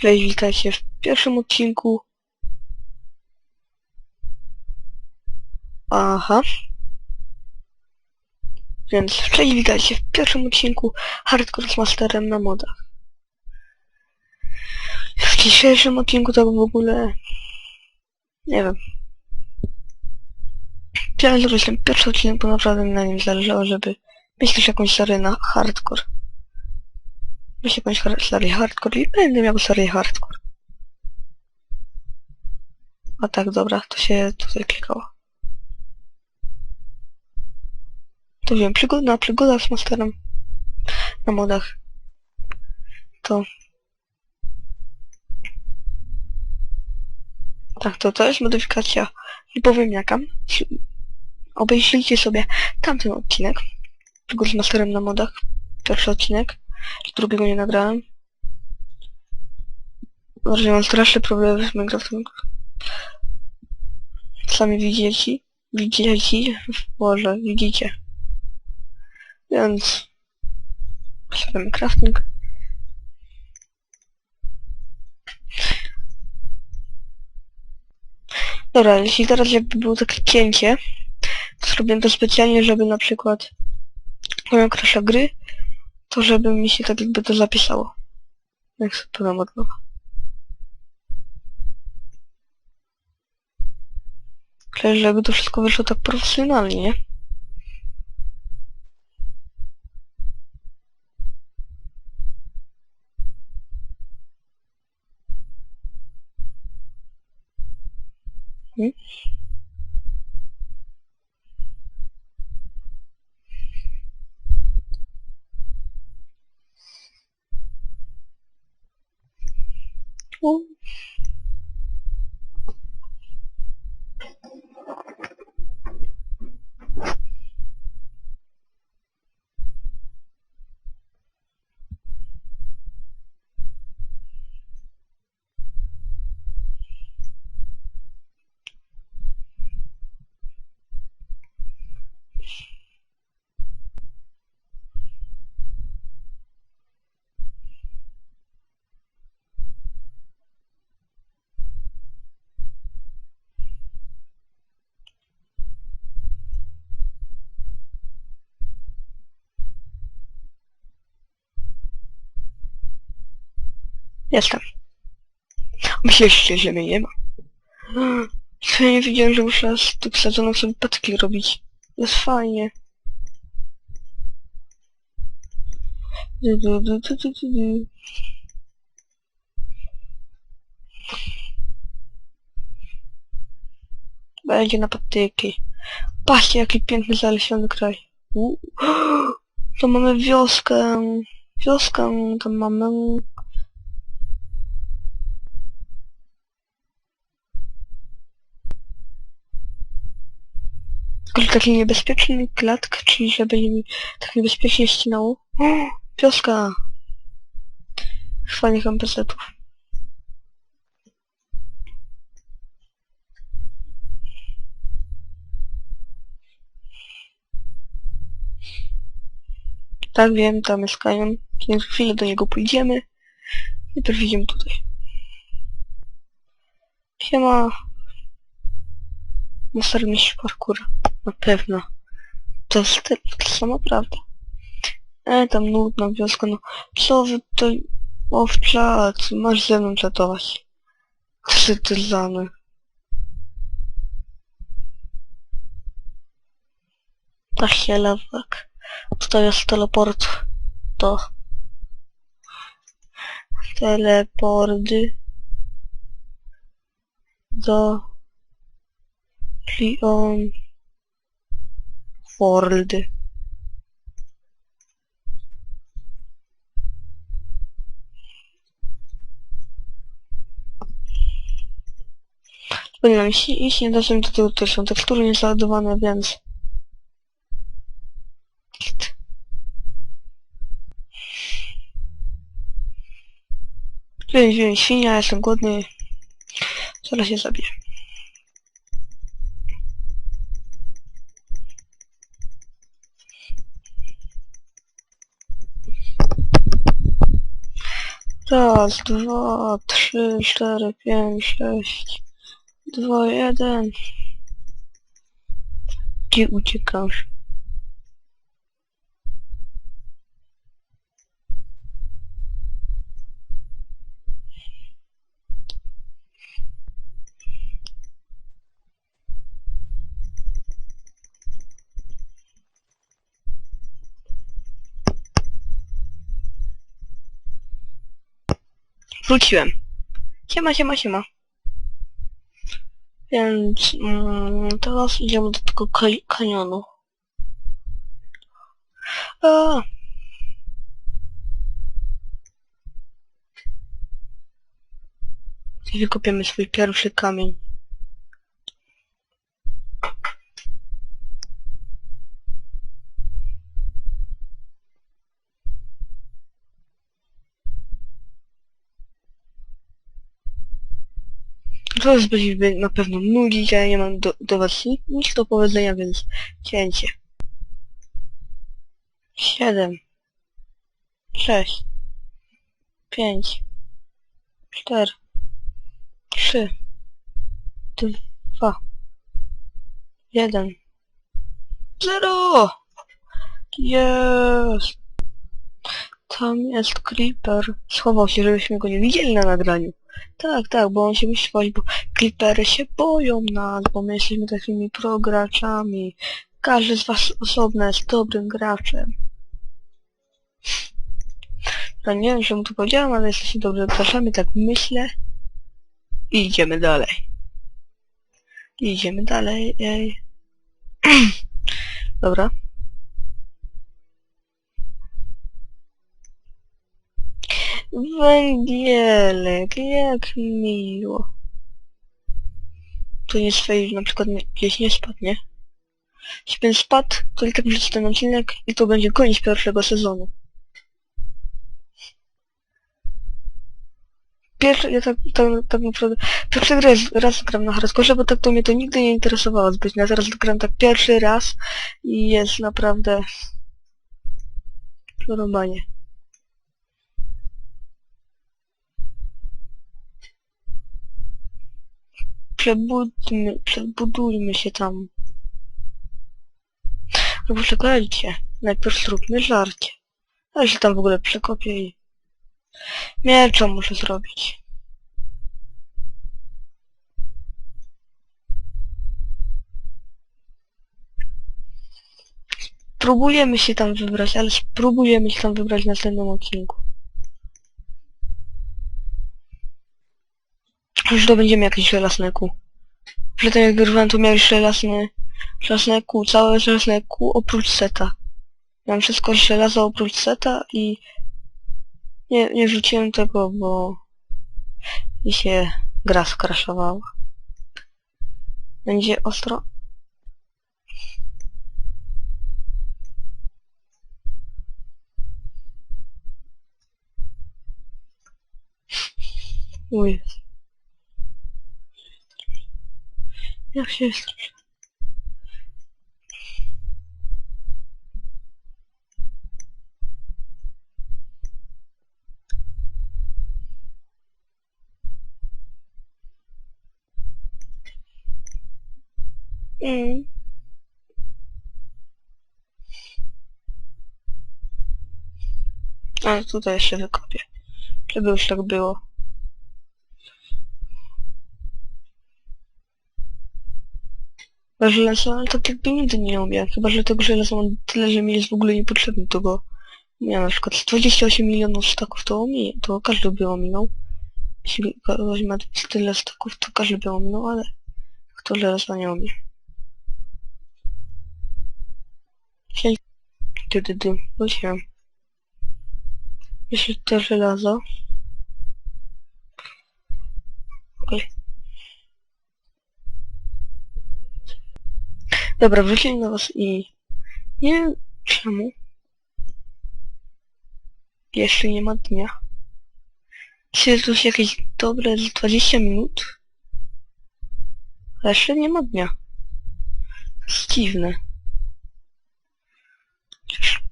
Cześć, witajcie w pierwszym odcinku. Aha. Więc cześć, witajcie w pierwszym odcinku Hardcore z Masterem na modach. W dzisiejszym odcinku to w ogóle... Nie wiem. Chciałem zrobić ten pierwszy odcinek, bo naprawdę mi na nim zależało, żeby mieć też jakąś serię na hardcore. Jakąś har- serię hardcore i będę miał serię hardcore. A tak, dobra, to się tutaj klikało. To wiem, przygoda, przygoda z masterem na modach. To... Tak, to to jest modyfikacja. Nie powiem jaka. Obejrzyjcie sobie tamten odcinek. Przygód z masterem na modach. Pierwszy odcinek. Drugiego nie nagrałem. Może mam straszne problemy z Minecraftem. Sami widzicie. Widzicie. Boże, widzicie. Więc... Sobie crafting. Dobra, jeśli teraz jakby było takie cięcie, to zrobiłem to specjalnie, żeby na przykład moją krasza gry, to żeby mi się tak jakby to zapisało. Jak sobie to od nowa. Żeby to wszystko wyszło tak profesjonalnie, nie? Hmm? O. Jestem. Myśleliście, że mnie nie ma. Ja nie wiedziałem, że muszę z tych sadzonów sobie patki robić. Jest fajnie. Du, du, du, du, du, du, du. Będzie na patyki. Patrzcie, jaki piękny zalesiony kraj. U. To mamy wioskę. Wioskę tam mamy. Tylko taki niebezpieczny klatk, czyli żeby mi tak niebezpiecznie ścinało. Wioska! Fajnych NPC-ów. Tak wiem, tam mieszkają. Za chwilę do niego pójdziemy. Najpierw idziemy tutaj. Siema. Master mistrz parkour. Na pewno. To te- to sama prawda. E, tam nudna wioska, no. Co wy to... Owczat, masz ze mną czatować. Cytyzany. Ta lewek. Tutaj jest teleport. To. Teleporty. Do... Leon World. Powinnam iść, iść nie dadzą do tyłu, to są tekstury niezaładowane, więc... Więc, więc świnia, jestem głodny. Zaraz się zabiję. Raz, dwa, trzy, cztery, pięć, sześć. Dwa, jeden. Gdzie uciekasz? Wróciłem. Siema, siema, siema. Więc mm, teraz idziemy do tego kanionu. A. I wykopiemy swój pierwszy kamień. To jest będzie na pewno nudzić, ja nie mam do, do was nic, nic do powiedzenia, więc cięcie. Siedem. Sześć. Pięć. Cztery. Trzy. Dwa. Jeden. Zero! Jest! Tam jest Creeper. Schował się, żebyśmy go nie widzieli na nagraniu. Tak, tak, bo on się musi schować, bo Creepery się boją nas, bo my jesteśmy takimi prograczami. Każdy z was osobno jest dobrym graczem. No nie wiem, czemu to powiedziałem, ale jesteście dobrymi graczami, tak myślę. I idziemy dalej. I idziemy dalej, ej. Dobra. Węgielek, jak miło. To nie swej, na przykład gdzieś nie spadł, nie? Jeśli spadł, to i tak ten odcinek i to będzie koniec pierwszego sezonu. Pierwszy, ja tak, tak, tak naprawdę, pierwszy raz, raz gram na hardcore, bo tak to mnie to nigdy nie interesowało zbytnio. Ja teraz gram tak pierwszy raz i jest naprawdę przerąbanie. Przebudźmy, przebudujmy się tam. No poczekajcie, najpierw zróbmy żarcie. Ja się tam w ogóle przekopię i... Miecza muszę zrobić. Próbujemy się tam wybrać, ale spróbujemy się tam wybrać w następnym odcinku. Już to będziemy jakieś żelazne kół. Przedtem jak wyrwałem to miałem żelazne, żelazne kół, całe żelazne kół oprócz seta. Miałem wszystko żelazo oprócz seta i nie, nie wrzuciłem tego, bo mi się gra skraszowała. Będzie ostro. Uj. Jak się jest? Mm. A tutaj jeszcze wykopię. Żeby już tak było. Żelazo, ale tak jakby nigdy nie umiem. Chyba, że tego żelaza mam tyle, że mi jest w ogóle niepotrzebny tego. Ja na przykład z 28 milionów staków to ominie, to każdy by ominął. Jeśli ktoś ma tyle staków, to każdy by ominął, ale kto żelaza nie umie. Siedź. Dy, dy. Wróciłem. Jeszcze to żelazo. Okej. Dobra, wrócili do was i... Nie... Czemu? Jeszcze nie ma dnia. Czy jest już jakieś dobre 20 minut? A jeszcze nie ma dnia. Dziwne.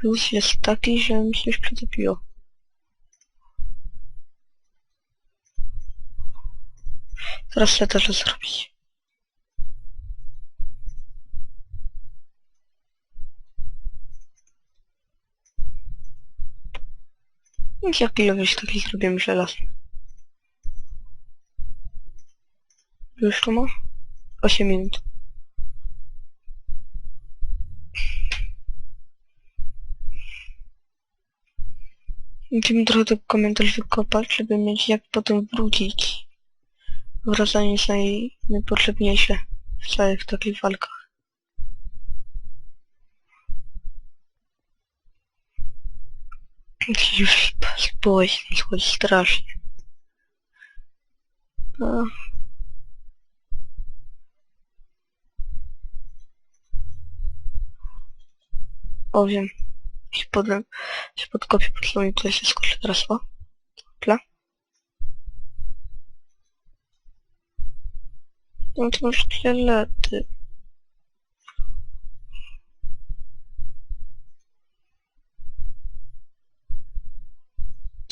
Plus jest taki, że mi się już przyczepiło. Teraz ja to zrobić. Jak ilość takich zrobimy żelaz? Już to ma? 8 minut. Musimy trochę ten komentarz wykopać, żeby mieć jak potem wrócić. Wracanie jest naj, najpotrzebniejsze w całych takich walkach. Już społecznie schodzi strasznie. A. O wiem. Się, pod, się podkopię pod tą i tutaj się skoczy teraz. O. Tla. No to masz szkielety.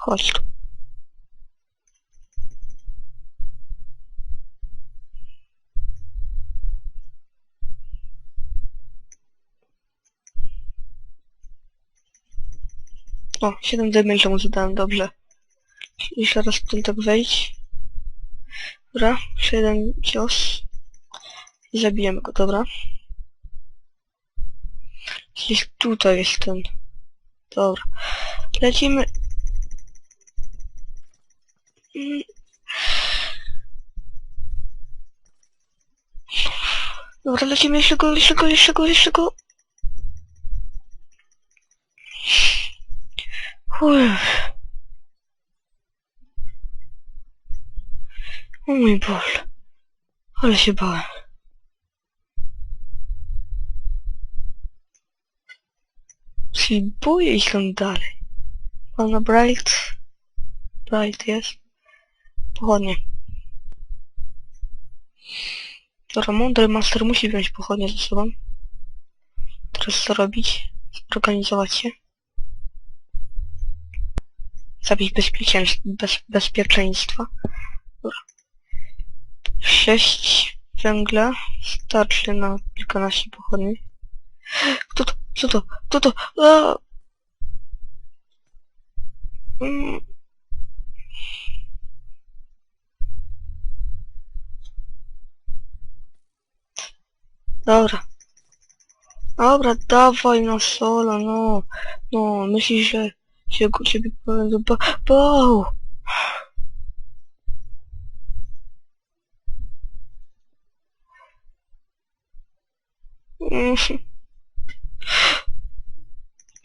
Chodź tu. O, 7 damage mu zadałem, dobrze. Jeszcze raz tutaj tak wejść. Dobra, jeszcze jeden cios. I zabijemy go, dobra. Gdzieś tutaj jest ten. Dobra. Lecimy. Dobra, lecimy jeszcze go, jeszcze go, jeszcze go, jeszcze go. Uff. O mój Boże. Ale się bałem. Czyli boję ich tam Bright. Bright. Pochodnie. Dobra, mądry master musi wziąć pochodnie ze sobą. Teraz co robić? Zorganizować się. Zabić bezpieczeństw, bez, bezpieczeństwa. Dobra. Sześć węgla starczy na kilkanaście pochodni. Kto to? Co to? Kto to? A! Mm. Dobra. Dobra, dawaj na solo, no. No, myślisz, że się ciebie będę ba bał.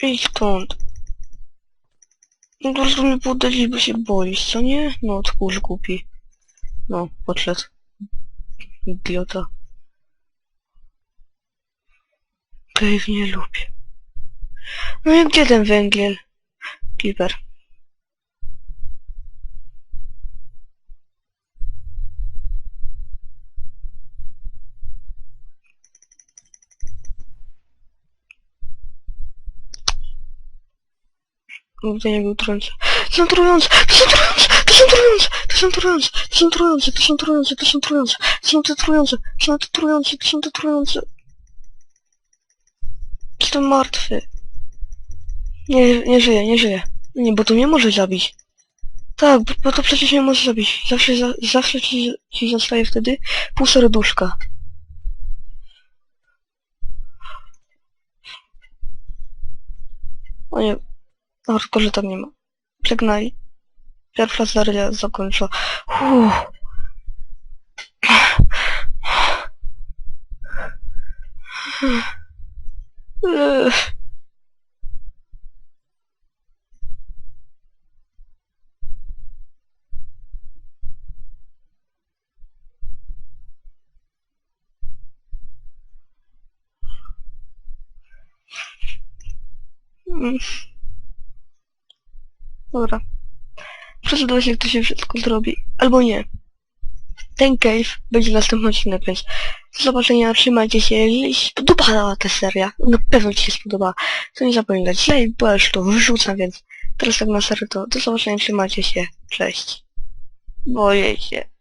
Idź stąd. No to mnie poddać, bo się boisz, co nie? No, tchórz głupi. No, podszedł. Idiota. Cave nie lubię. No i gdzie ten węgiel? Clipper. Nigdy nie był trujący. To są trujące! To są trujące! To są trujące! To są trujące! To są trujące! To są trujące! To są te trujące! To są te trujące! To są te trujące! Jestem martwy. Nie, nie żyje, nie żyje. Nie, bo to mnie może zabić. Tak, bo, bo to przecież mnie może zabić. Zawsze, za, zawsze ci, ci zostaje wtedy pół serduszka. O nie, no, tylko że tam nie ma. Żegnaj. Pierwsza seria zakończona. Uff. Ech. Dobra. Przeczytaj się, to się wszystko zrobi. Albo nie. Ten cave będzie następny odcinek, więc do zobaczenia, trzymajcie się. Jeżeli się spodobała ta seria, na pewno Ci się spodobała, to nie zapomnij dać like, bo ja już to wyrzucam, więc teraz tak na serio to do zobaczenia, trzymajcie się. Cześć. Boję się.